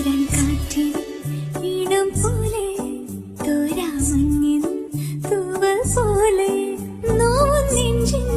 വിരൽ പോലെ തോരാമഞ്ഞിൻ തൂവൽ പോലെ നെഞ്ചിൻ